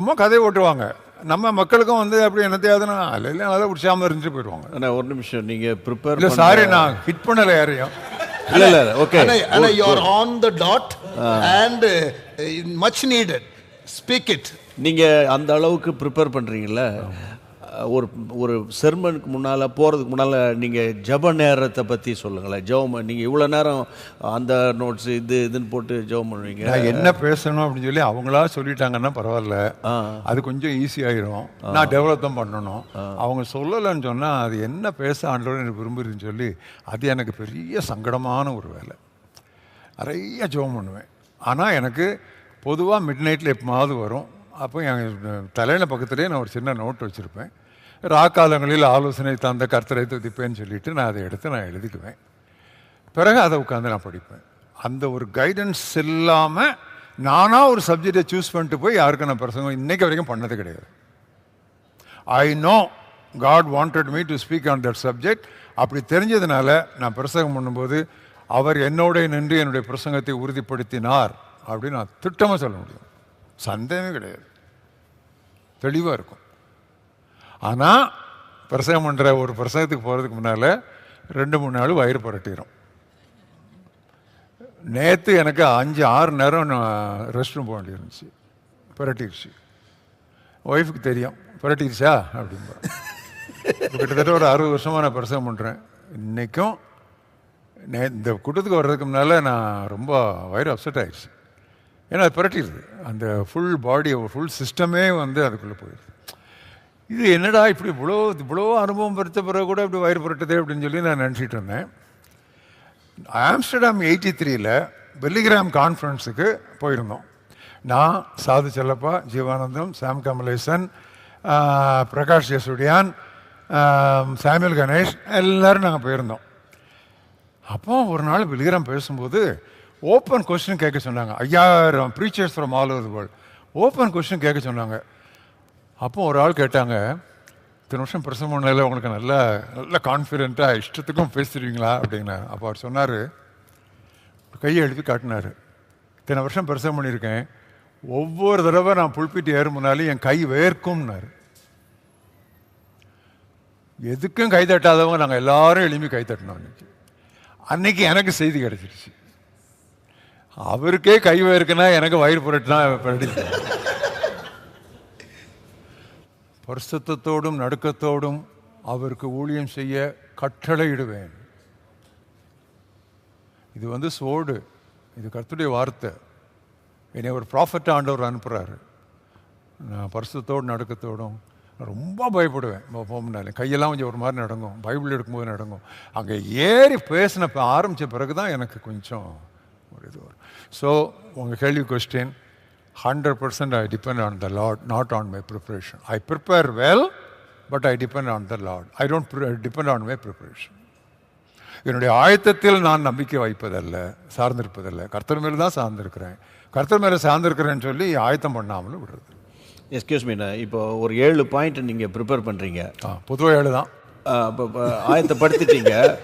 சும்மா கதையை ஓட்டுவாங்க. நம்ம மக்களுக்கும் வந்து அப்படி என்னத்தையாதுன்னா இல்லை இல்லை நல்லா உற்சாகமாக இருந்துட்டு போயிடுவாங்க. அண்ணா ஒரு நிமிஷம் நீங்க ப்ரிப்பேர் இல்லை சாரி நான் ஹிட் பண்ணலை யாரையும். இல்ல இல்ல okay Anna, Anna, you're on the dot and uh, much needed. Speak it. நீங்க அந்த அளவுக்கு ப்ரிப்பேர் பண்றீங்கல்ல? ஒரு ஒரு செர்மனுக்கு முன்னால போறதுக்கு முன்னால நீங்க ஜப நேரத்தை பத்தி சொல்லுங்களேன். ஜெபம் நீங்க இவ்வளவு நேரம் அந்த நோட்ஸ் இது இதுன்னு போட்டு ஜெபம் பண்ணுவீங்க. என்ன பேசணும் அப்படின்னு சொல்லி அவங்களா சொல்லிட்டாங்கன்னா பரவாயில்ல. அது கொஞ்சம் ஈஸி ஆயிரும். நான் டெவலப் தான் பண்ணணும். அவங்க சொல்லலைன்னு சொன்னா அது என்ன பேச ஆண்டோட எனக்கு விரும்புறதுன்னு சொல்லி அது எனக்கு பெரிய சங்கடமான ஒரு வேலை. நிறைய ஜெபம் பண்ணுவேன். ஆனால் எனக்கு பொதுவாக மிட் நைட்டில் எப்போவாவது வரும். அப்போ என் தலையில் பக்கத்துலேயே நான் ஒரு சின்ன நோட் வச்சுருப்பேன். ராக்காலங்களில் ஆலோசனை தந்த கர்த்தரை துதிப்பேன்னு சொல்லிட்டு நான் அதை எடுத்து நான் எழுதிக்குவேன். பிறகு அதை உட்காந்து நான் படிப்பேன். அந்த ஒரு கைடன்ஸ் இல்லாமல் நானாக ஒரு சப்ஜெக்டை சூஸ் பண்ணிட்டு போய் யாருக்கும் நான் பிரசங்கம் இன்றைக்கு வரைக்கும் பண்ணது கிடையாது. I know God wanted me to speak on that subject அப்படி தெரிஞ்சதுனால நான் பிரசங்கம் பண்ணும்போது அவர் என்னோட நின்று என்னுடைய பிரசங்கத்தை உறுதிப்படுத்தினார் அப்படின்னு நான் திட்டமாக சொல்ல முடியும். சந்தேகமே கிடையாது. தெளிவாக இருக்கும். ஆனால் பிரசவம் பண்ணுற ஒரு பிரசவத்துக்கு போகிறதுக்கு முன்னால் ரெண்டு மூணு நாள் வயிறு புரட்டிடும் நேற்று எனக்கு அஞ்சு ஆறு நேரம் நான் ரெஸ்ட் ரூம் போக வேண்டியிருந்துச்சு. புரட்டிருச்சு. ஒய்ஃபுக்கு தெரியும். புரட்டிருச்சா? அப்படின்பா கிட்டத்தட்ட ஒரு அறுபது வருஷமாக நான் பிரசவம் பண்ணுறேன் இன்றைக்கும் நே இந்த கூட்டத்துக்கு வர்றதுக்கு முன்னால் நான் ரொம்ப வயிறு அப்செட் ஆயிடுச்சு. ஏன்னா அது புரட்டிடுது அந்த ஃபுல் பாடி ஃபுல் சிஸ்டமே வந்து அதுக்குள்ளே போயிடுது இது என்னடா இப்படி இவ்வளோ இவ்வளோ அனுபவம் பெருத்த பிறகு கூட இப்படி வயிறு புரட்டுதே அப்படின்னு சொல்லி நான் நினச்சிட்டு இருந்தேன். ஆம்ஸ்டர்டாம் எயிட்டி த்ரீயில் வெள்ளிகிராம் கான்ஃபரன்ஸுக்கு போயிருந்தோம். நான் சாது செல்லப்பா ஜீவானந்தம் சாம் கமலேசன் பிரகாஷ் ஜெசுடியான் சாமியல் கணேஷ் எல்லோரும் நாங்கள் போயிருந்தோம். அப்போ ஒரு நாள் வெள்ளிகிராம் பேசும்போது ஓப்பன் கொஸ்டின் கேட்க சொன்னாங்க. ஐயாயிரம் preachers from all over world open question கேட்க சொன்னாங்க. அப்போ ஒரு ஆள் கேட்டாங்க இத்தனை வருஷம் பிரசவம் பண்ணல உங்களுக்கு நல்ல நல்ல கான்ஃபிடென்ட்டாக இஷ்டத்துக்கும் பேசுறீங்களா அப்படின்னாரு அப்போ அவர் சொன்னார் கையை எழுதி காட்டினார் இத்தனை வருஷம் பிரசவம் பண்ணியிருக்கேன் ஒவ்வொரு தடவை நான் புல்பிட்டு ஏறும்னாலும் என் கை வேர்க்கும்னாரு. எதுக்கும் கை தட்டாதவங்க நாங்கள் எல்லாரும் எளிமை கை தட்டினோம் அன்னைக்கு. அன்னைக்கு எனக்கு செய்தி கிடைச்சிருச்சு. அவருக்கே கை வேர்க்குன்னா எனக்கு வயிறு புரட்டுனா புரட்டிச்சு பரிசுத்தத்தோடும் நடுக்கத்தோடும் அவருக்கு ஊழியம் செய்ய கட்டளையிடுவேன். இது வந்து சோடு. இது கருத்துடைய வார்த்தை. என்னை ஒரு ப்ராஃபிட் ஆண்டவர் அனுப்புகிறாரு நான் பரிசுத்தோடு நடுக்கத்தோடும் ரொம்ப பயப்படுவேன். போகும்னாலே கையெல்லாம் கொஞ்சம் ஒரு மாதிரி நடங்கும். பைபிள் எடுக்கும்போது நடங்கும். அங்கே ஏறி பேசின ப- ஆரம்பித்த பிறகு தான் எனக்கு கொஞ்சம் ஒரு இது வரும். ஸோ உங்கள் கேள்வி question hundred percent I depend on the Lord not on my preparation I prepare well but I depend on the Lord I don't depend on my preparation என்னுடைய ஆயத்தத்தில் நான் நம்பிக்கை வைப்பதல்ல சார்ந்திருப்பதல்ல. கர்த்தர் மேல தான் சார்ந்திருக்கிறேன். கர்த்தர் மேல சார்ந்திருக்கிறேன்னு சொல்லி ஆயத்தம் பண்ணாமல் விடுறது. எஸ்கியூஸ் மீ இப்போ ஒரு ஏழு பாயிண்ட் நீங்க ப்ரிப்பேர் பண்றீங்க. ஆ பொதுவாக ஏழு தான். ஆயத்தப்படுத்திட்டீங்க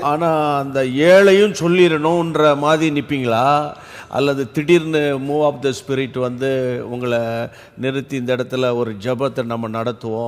ஆனால் அந்த ஏழையும் சொல்லிடணுன்ற மாதிரி நிற்பீங்களா அல்லது திடீர்னு மூவ் ஆஃப் த ஸ்பிரிட் வந்து உங்களை நிறுத்தி இந்த இடத்துல ஒரு ஜெபத்தை நம்ம நடத்துவோம்.